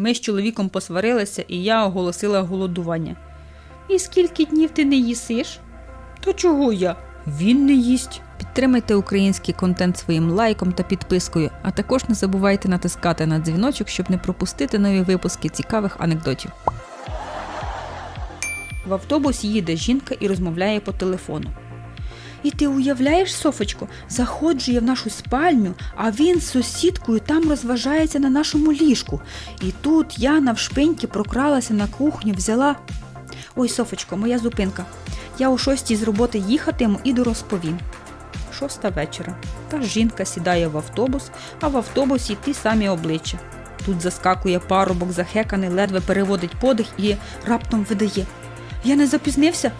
Ми з чоловіком посварилися, і я оголосила голодування. І скільки днів ти не їсиш? То чого я? Він не їсть. Підтримайте український контент своїм лайком та підпискою, а також не забувайте натискати на дзвіночок, щоб не пропустити нові випуски цікавих анекдотів. В автобус їде жінка і розмовляє по телефону. І ти уявляєш, Софочко, заходжу я в нашу спальню, а він з сусідкою там розважається на нашому ліжку. І тут я навшпиньки прокралася на кухню, взяла. Ой, Софочко, моя зупинка. Я о шостій з роботи їхатиму і розповім. Шоста вечора. Та жінка сідає в автобус, а в автобусі ті самі обличчя. Тут заскакує парубок захеканий, ледве переводить подих і раптом видає. Я не запізнився?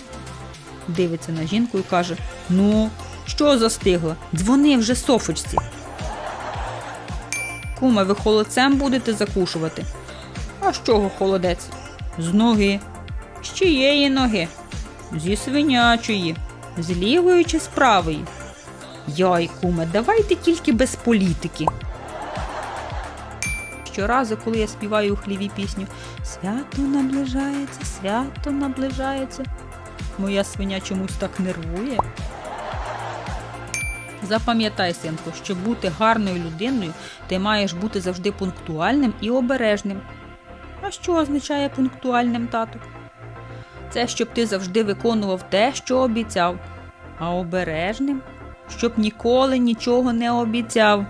Дивиться на жінку і каже: Ну, що застигла? Дзвони вже Софочці. Куме, ви холодцем будете закушувати? А з чого холодець? З ноги. З чиєї ноги? Зі свинячої. З лівої чи з правої? Яй, куме, давайте тільки без політики. Щоразу, коли я співаю у хліві пісню Свято наближається, свято наближається. Моя свиня чомусь так нервує. Запам'ятай, синку, щоб бути гарною людиною, ти маєш бути завжди пунктуальним і обережним. А що означає пунктуальним, тату? Це щоб ти завжди виконував те, що обіцяв, а обережним, щоб ніколи нічого не обіцяв.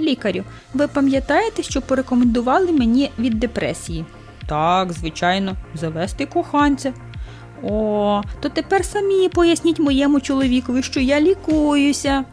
Лікарю, ви пам'ятаєте, що порекомендували мені від депресії? Так, звичайно, завести коханця. О, то тепер самі поясніть моєму чоловікові, що я лікуюся.